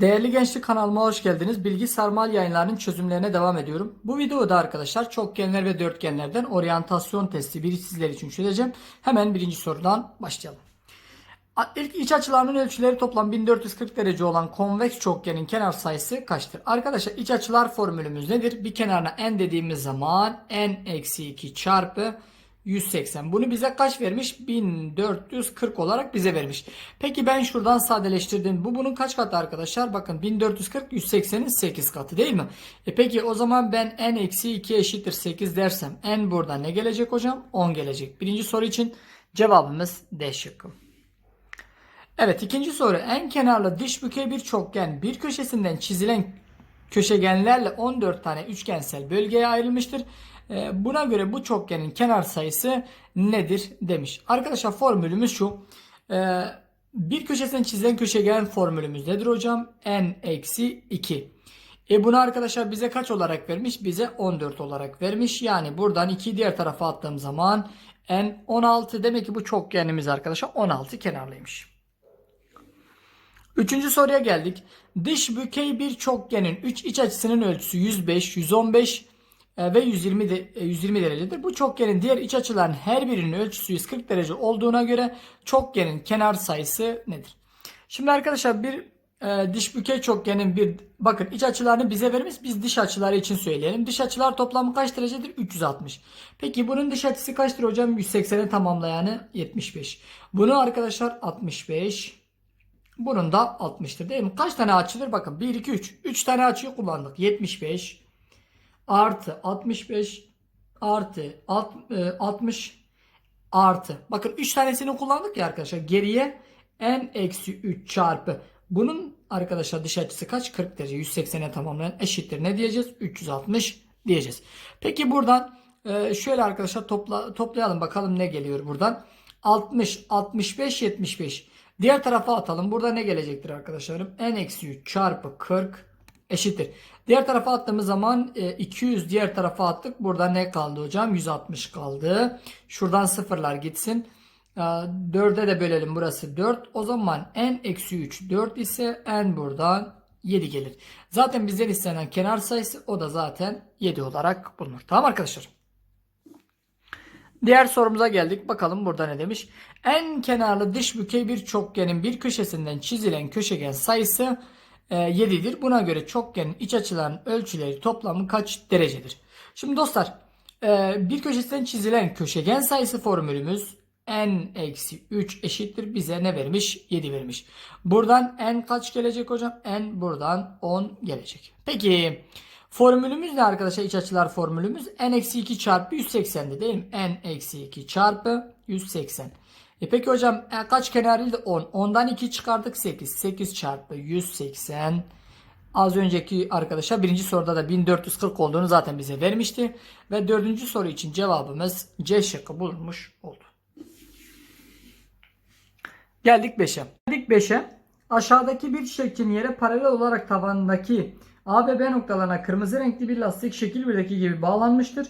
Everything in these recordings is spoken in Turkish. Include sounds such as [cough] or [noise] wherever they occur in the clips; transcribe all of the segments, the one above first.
Değerli gençlik kanalıma hoş geldiniz. Bilgi sarmal yayınlarının çözümlerine devam ediyorum. Bu videoda arkadaşlar çokgenler ve dörtgenlerden oryantasyon testi biri sizler için çözeceğim. Hemen birinci sorudan başlayalım. İlk iç açılarının ölçüleri toplam 1440 derece olan konveks çokgenin kenar sayısı kaçtır? Arkadaşlar iç açılar formülümüz nedir? Bir kenarına n dediğimiz zaman n eksi 2 çarpı 180. Bunu bize kaç vermiş? 1440 olarak bize vermiş. Peki ben şuradan sadeleştirdim. Bu bunun kaç katı arkadaşlar? Bakın 1440 180'in 8 katı değil mi? E peki o zaman ben n eksi 2 eşittir 8 dersem n burada ne gelecek hocam? 10 gelecek. Birinci soru için cevabımız D şıkkı. Evet ikinci soru. En kenarlı dış bükey bir çokgen bir köşesinden çizilen köşegenlerle 14 tane üçgensel bölgeye ayrılmıştır. Ee, Buna göre bu çokgenin kenar sayısı nedir demiş. Arkadaşlar formülümüz şu. Ee, Bir köşesinden çizilen köşegen formülümüz nedir hocam? n eksi 2. E bunu arkadaşlar bize kaç olarak vermiş? Bize 14 olarak vermiş. Yani buradan 2'yi diğer tarafa attığım zaman n 16 demek ki bu çokgenimiz arkadaşlar 16 kenarlıymış. Üçüncü soruya geldik. Dış bükey bir çokgenin 3 iç açısının ölçüsü 105, 115 e, ve 120 de, e, 120 derecedir. Bu çokgenin diğer iç açıların her birinin ölçüsü 140 derece olduğuna göre çokgenin kenar sayısı nedir? Şimdi arkadaşlar bir e, dış bükey çokgenin bir bakın iç açılarını bize vermiş. Biz dış açıları için söyleyelim. Dış açılar toplamı kaç derecedir? 360. Peki bunun dış açısı kaçtır hocam? 180'e tamamlayanı 75. Bunu arkadaşlar 65 bunun da 60'tır değil mi? Kaç tane açılır? Bakın 1, 2, 3. 3 tane açıyı kullandık. 75 artı 65 artı alt- e, 60 artı. Bakın 3 tanesini kullandık ya arkadaşlar. Geriye n eksi 3 çarpı. Bunun arkadaşlar dış açısı kaç? 40 derece. 180'e tamamlayan eşittir. Ne diyeceğiz? 360 diyeceğiz. Peki buradan e, şöyle arkadaşlar topla, toplayalım bakalım ne geliyor buradan. 60, 65, 75. Diğer tarafa atalım. Burada ne gelecektir arkadaşlarım? n eksi 3 çarpı 40 eşittir. Diğer tarafa attığımız zaman e, 200 diğer tarafa attık. Burada ne kaldı hocam? 160 kaldı. Şuradan sıfırlar gitsin. 4'e de bölelim. Burası 4. O zaman n eksi 3 4 ise n buradan 7 gelir. Zaten bizden istenen kenar sayısı o da zaten 7 olarak bulunur. Tamam arkadaşlar. Diğer sorumuza geldik. Bakalım burada ne demiş. En kenarlı dış bükey bir çokgenin bir köşesinden çizilen köşegen sayısı e, 7'dir. Buna göre çokgenin iç açılarının ölçüleri toplamı kaç derecedir? Şimdi dostlar e, bir köşesinden çizilen köşegen sayısı formülümüz n eksi 3 eşittir. Bize ne vermiş? 7 vermiş. Buradan n kaç gelecek hocam? n buradan 10 gelecek. Peki Formülümüz ne arkadaşlar? İç açılar formülümüz n eksi 2 çarpı 180'di değil mi? n eksi 2 çarpı 180. E peki hocam e, kaç kenarıydı? 10. 10'dan 2 çıkardık 8. 8 çarpı 180. Az önceki arkadaşlar birinci soruda da 1440 olduğunu zaten bize vermişti. Ve dördüncü soru için cevabımız C şıkkı bulunmuş oldu. Geldik 5'e. Geldik 5'e. Aşağıdaki bir şeklin yere paralel olarak tavanındaki A ve B noktalarına kırmızı renkli bir lastik şekil 1'deki gibi bağlanmıştır.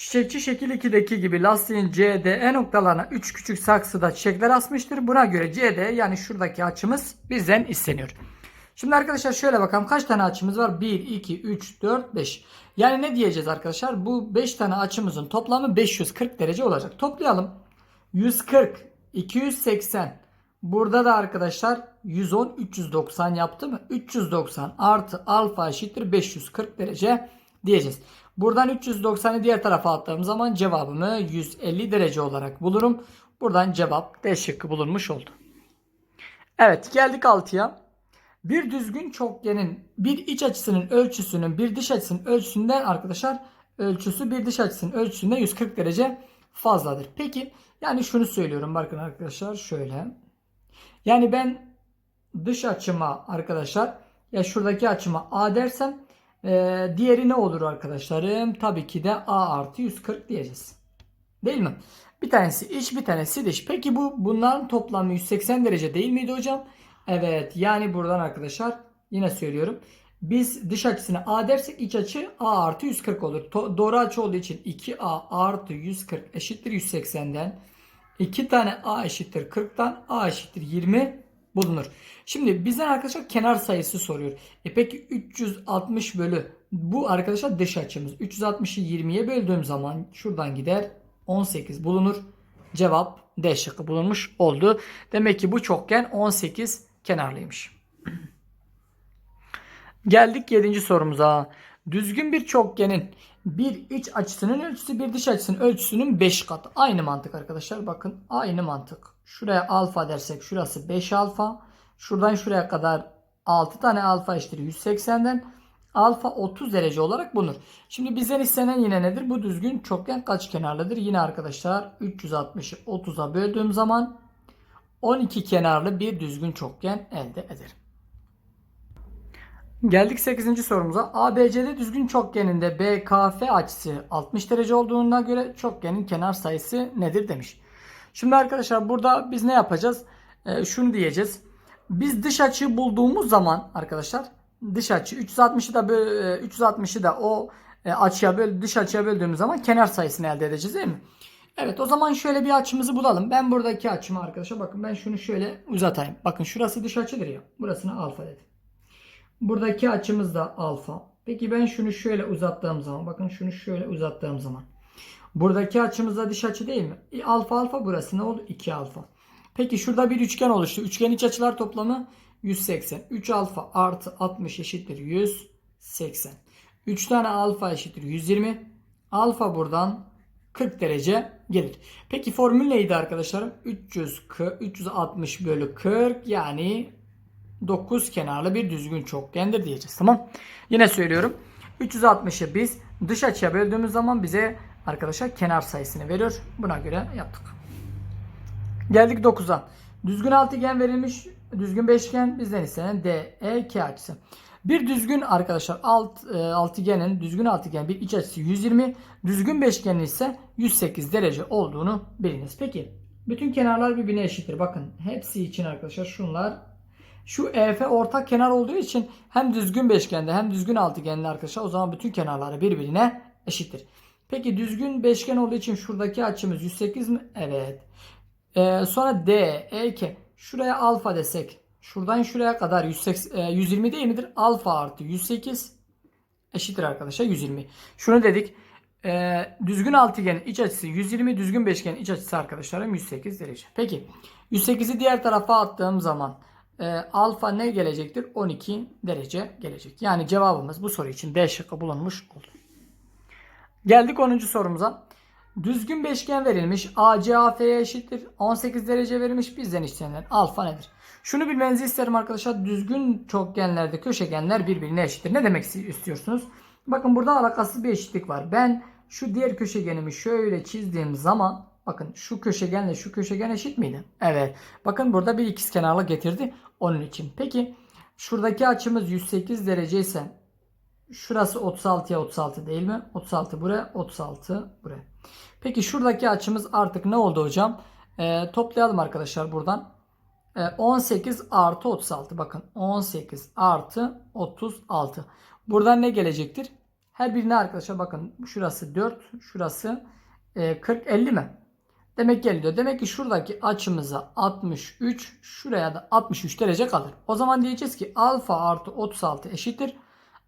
Çiçekçi şekil 2'deki gibi lastiğin C, D, E noktalarına 3 küçük saksıda çiçekler asmıştır. Buna göre C, D yani şuradaki açımız bizden isteniyor. Şimdi arkadaşlar şöyle bakalım kaç tane açımız var? 1, 2, 3, 4, 5. Yani ne diyeceğiz arkadaşlar? Bu 5 tane açımızın toplamı 540 derece olacak. Toplayalım. 140, 280, Burada da arkadaşlar 110 390 yaptı mı? 390 artı alfa eşittir 540 derece diyeceğiz. Buradan 390'ı diğer tarafa attığım zaman cevabımı 150 derece olarak bulurum. Buradan cevap D şıkkı bulunmuş oldu. Evet geldik 6'ya. Bir düzgün çokgenin bir iç açısının ölçüsünün bir dış açısının ölçüsünden arkadaşlar ölçüsü bir dış açısının ölçüsünden 140 derece fazladır. Peki yani şunu söylüyorum bakın arkadaşlar şöyle. Yani ben dış açıma arkadaşlar ya şuradaki açıma A dersem e, diğeri ne olur arkadaşlarım? Tabii ki de A artı 140 diyeceğiz. Değil mi? Bir tanesi iç bir tanesi dış. Peki bu bunların toplamı 180 derece değil miydi hocam? Evet yani buradan arkadaşlar yine söylüyorum. Biz dış açısına A dersek iç açı A artı 140 olur. To- doğru açı olduğu için 2A artı 140 eşittir 180'den. 2 tane A eşittir 40'tan A eşittir 20 bulunur. Şimdi bizden arkadaşlar kenar sayısı soruyor. E peki 360 bölü bu arkadaşlar dış açımız. 360'ı 20'ye böldüğüm zaman şuradan gider 18 bulunur. Cevap D şıkkı bulunmuş oldu. Demek ki bu çokgen 18 kenarlıymış. [clears throat] Geldik 7. sorumuza. Düzgün bir çokgenin bir iç açısının ölçüsü bir dış açısının ölçüsünün 5 katı. Aynı mantık arkadaşlar. Bakın aynı mantık. Şuraya alfa dersek şurası 5 alfa. Şuradan şuraya kadar 6 tane alfa eşittir 180'den. Alfa 30 derece olarak bulunur. Şimdi bizden istenen yine nedir? Bu düzgün çokgen kaç kenarlıdır? Yine arkadaşlar 360'ı 30'a böldüğüm zaman 12 kenarlı bir düzgün çokgen elde ederim. Geldik 8. sorumuza. ABCD düzgün çokgeninde BKF açısı 60 derece olduğuna göre çokgenin kenar sayısı nedir demiş. Şimdi arkadaşlar burada biz ne yapacağız? Ee, şunu diyeceğiz. Biz dış açıyı bulduğumuz zaman arkadaşlar dış açı 360'ı da böl- e, 360'ı da o e, açıya böl dış açıya böldüğümüz zaman kenar sayısını elde edeceğiz değil mi? Evet o zaman şöyle bir açımızı bulalım. Ben buradaki açımı arkadaşlar bakın ben şunu şöyle uzatayım. Bakın şurası dış açıdır ya. Burasına alfa dedim. Buradaki açımız da alfa. Peki ben şunu şöyle uzattığım zaman bakın şunu şöyle uzattığım zaman buradaki açımız da dış açı değil mi? E, alfa alfa burası ne oldu? 2 alfa. Peki şurada bir üçgen oluştu. Üçgen iç açılar toplamı 180. 3 alfa artı 60 eşittir 180. 3 tane alfa eşittir 120. Alfa buradan 40 derece gelir. Peki formül neydi arkadaşlarım? 340, 360 bölü 40 yani 9 kenarlı bir düzgün çokgendir diyeceğiz. Tamam. Yine söylüyorum. 360'ı biz dış açıya böldüğümüz zaman bize arkadaşlar kenar sayısını veriyor. Buna göre yaptık. Geldik 9'a. Düzgün altıgen verilmiş. Düzgün beşgen bizden istenen D, E, K açısı. Bir düzgün arkadaşlar alt e, altıgenin düzgün altıgen bir iç açısı 120, düzgün beşgenin ise 108 derece olduğunu biliniz. Peki bütün kenarlar birbirine eşittir. Bakın hepsi için arkadaşlar şunlar şu EF ortak kenar olduğu için hem düzgün beşgende hem düzgün altıgende arkadaşlar o zaman bütün kenarları birbirine eşittir. Peki düzgün beşgen olduğu için şuradaki açımız 108 mi? Evet. Ee, sonra D, E, K. Şuraya alfa desek. Şuradan şuraya kadar 180, e, 120 değil midir? Alfa artı 108 eşittir arkadaşlar 120. Şunu dedik. Ee, düzgün altıgenin iç açısı 120, düzgün beşgenin iç açısı arkadaşlarım 108 derece. Peki 108'i diğer tarafa attığım zaman e, alfa ne gelecektir? 12 derece gelecek. Yani cevabımız bu soru için D şıkkı bulunmuş oldu. Geldik 10. sorumuza. Düzgün beşgen verilmiş. AC AF'ye eşittir. 18 derece verilmiş. Bizden istenilen alfa nedir? Şunu bilmenizi isterim arkadaşlar. Düzgün çokgenlerde köşegenler birbirine eşittir. Ne demek istiyorsunuz? Bakın burada alakasız bir eşitlik var. Ben şu diğer köşegenimi şöyle çizdiğim zaman bakın şu köşegenle şu köşegen eşit miydi? Evet. Bakın burada bir ikizkenarlık getirdi onun için. Peki şuradaki açımız 108 derece ise şurası 36'ya 36 değil mi? 36 buraya 36 buraya. Peki şuradaki açımız artık ne oldu hocam? Ee, toplayalım arkadaşlar buradan. Ee, 18 artı 36. Bakın 18 artı 36. Buradan ne gelecektir? Her birine arkadaşlar bakın şurası 4, şurası e, 40, 50 mi? Demek geliyor. Demek ki şuradaki açımıza 63, şuraya da 63 derece kalır. O zaman diyeceğiz ki alfa artı 36 eşittir.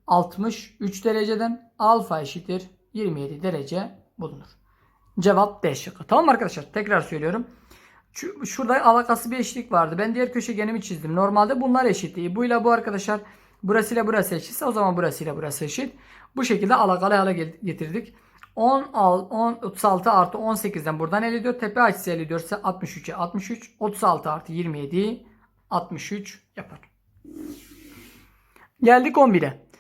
63 dereceden alfa eşittir 27 derece bulunur. Cevap D şıkkı. Tamam arkadaşlar? Tekrar söylüyorum. Şu- Şurada alakası bir eşitlik vardı. Ben diğer köşegenimi çizdim. Normalde bunlar eşit değil. Bu ile bu arkadaşlar burasıyla burası eşitse o zaman burasıyla burası eşit. Bu şekilde alakalı hale getirdik. 10, al- 10 36 artı 18'den buradan 54. Tepe açısı 54 ise 63'e 63. 36 artı 27 63 yapar. Geldik 11'e.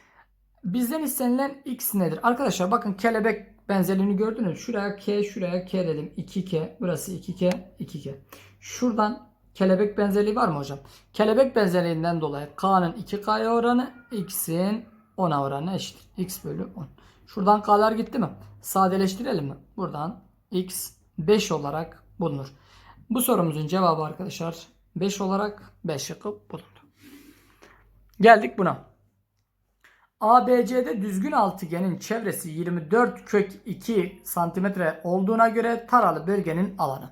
Bizden istenilen x nedir? Arkadaşlar bakın kelebek benzerliğini gördünüz. Şuraya k, şuraya k dedim. 2k, burası 2k, 2k. Şuradan kelebek benzerliği var mı hocam? Kelebek benzerliğinden dolayı k'nın 2k'ya oranı, x'in 10'a oranı eşittir. x bölü 10. Şuradan k'lar gitti mi? Sadeleştirelim mi? Buradan x 5 olarak bulunur. Bu sorumuzun cevabı arkadaşlar 5 olarak 5 şıkkı bulundu. Geldik buna. ABC'de düzgün altıgenin çevresi 24 kök 2 santimetre olduğuna göre taralı bölgenin alanı.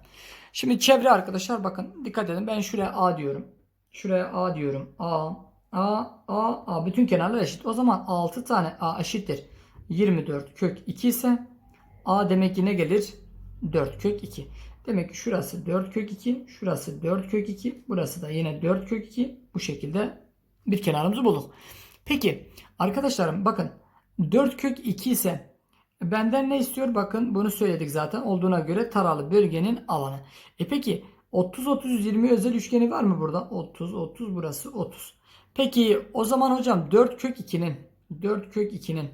Şimdi çevre arkadaşlar bakın dikkat edin ben şuraya A diyorum. Şuraya A diyorum. A, A, A, A. Bütün kenarlar eşit. O zaman 6 tane A eşittir. 24 kök 2 ise A demek ki ne gelir? 4 kök 2. Demek ki şurası 4 kök 2. Şurası 4 kök 2. Burası da yine 4 kök 2. Bu şekilde bir kenarımızı bulduk. Peki arkadaşlarım bakın 4 kök 2 ise benden ne istiyor? Bakın bunu söyledik zaten. Olduğuna göre taralı bölgenin alanı. E peki 30 30 20 özel üçgeni var mı burada? 30 30 burası 30. Peki o zaman hocam 4 kök 2'nin 4 kök 2'nin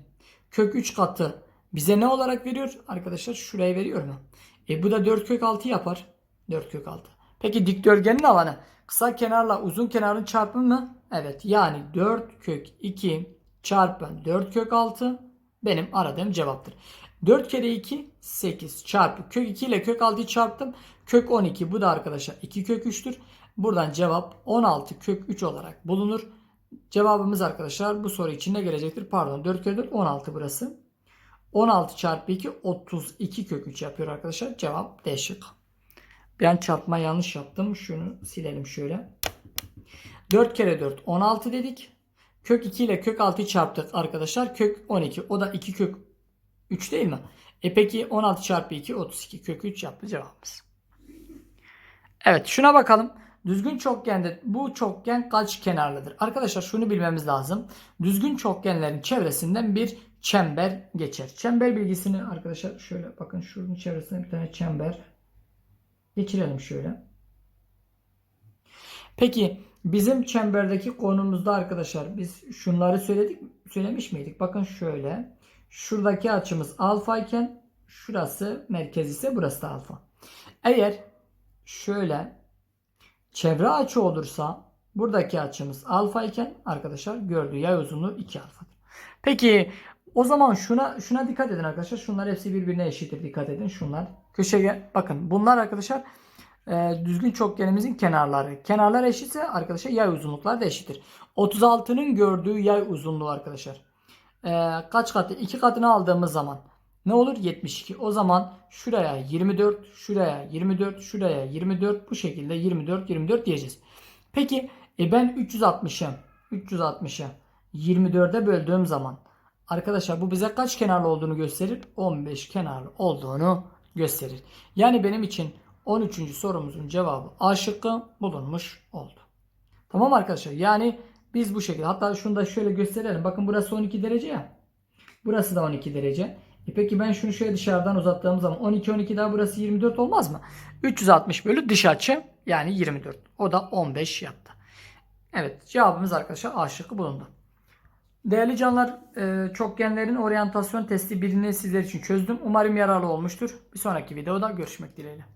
kök 3 katı bize ne olarak veriyor? Arkadaşlar şuraya veriyor mu? E bu da 4 kök 6 yapar. 4 kök 6. Peki dikdörtgenin alanı kısa kenarla uzun kenarın çarpımı mı? Evet. Yani 4 kök 2 çarpı 4 kök 6 benim aradığım cevaptır. 4 kere 2 8 çarpı kök 2 ile kök 6'yı çarptım. Kök 12 bu da arkadaşlar 2 kök 3'tür. Buradan cevap 16 kök 3 olarak bulunur. Cevabımız arkadaşlar bu soru için ne gelecektir? Pardon 4 kere 4 16 burası. 16 çarpı 2 32 kök 3 yapıyor arkadaşlar. Cevap D şıkkı. Ben çarpma yanlış yaptım. Şunu silelim şöyle. 4 kere 4 16 dedik. Kök 2 ile kök 6'yı çarptık arkadaşlar. Kök 12. O da 2 kök 3 değil mi? E peki 16 çarpı 2 32 kök 3 yaptı cevabımız. Evet şuna bakalım. Düzgün çokgende bu çokgen kaç kenarlıdır? Arkadaşlar şunu bilmemiz lazım. Düzgün çokgenlerin çevresinden bir çember geçer. Çember bilgisini arkadaşlar şöyle bakın şunun çevresinde bir tane çember geçirelim şöyle. Peki bizim çemberdeki konumuzda arkadaşlar biz şunları söyledik söylemiş miydik? Bakın şöyle. Şuradaki açımız alfa iken şurası merkez ise burası da alfa. Eğer şöyle çevre açı olursa buradaki açımız alfa iken arkadaşlar gördüğü yay uzunluğu 2 alfadır. Peki o zaman şuna şuna dikkat edin arkadaşlar. Şunlar hepsi birbirine eşittir. Dikkat edin. Şunlar köşege bakın bunlar arkadaşlar e, düzgün çokgenimizin kenarları. Kenarlar eşitse arkadaşlar yay uzunluklar da eşittir. 36'nın gördüğü yay uzunluğu arkadaşlar. E, kaç katı? 2 katını aldığımız zaman ne olur? 72. O zaman şuraya 24, şuraya 24, şuraya 24 bu şekilde 24 24 diyeceğiz. Peki e ben 360'ı 360'ı 24'e böldüğüm zaman arkadaşlar bu bize kaç kenarlı olduğunu gösterir? 15 kenarlı olduğunu gösterir. Yani benim için 13. sorumuzun cevabı A şıkkı bulunmuş oldu. Tamam arkadaşlar. Yani biz bu şekilde hatta şunu da şöyle gösterelim. Bakın burası 12 derece ya. Burası da 12 derece. E peki ben şunu şöyle dışarıdan uzattığım zaman 12 12 daha burası 24 olmaz mı? 360 bölü dış açı yani 24. O da 15 yaptı. Evet cevabımız arkadaşlar A şıkkı bulundu. Değerli canlar e, çokgenlerin oryantasyon testi birini sizler için çözdüm. Umarım yararlı olmuştur. Bir sonraki videoda görüşmek dileğiyle.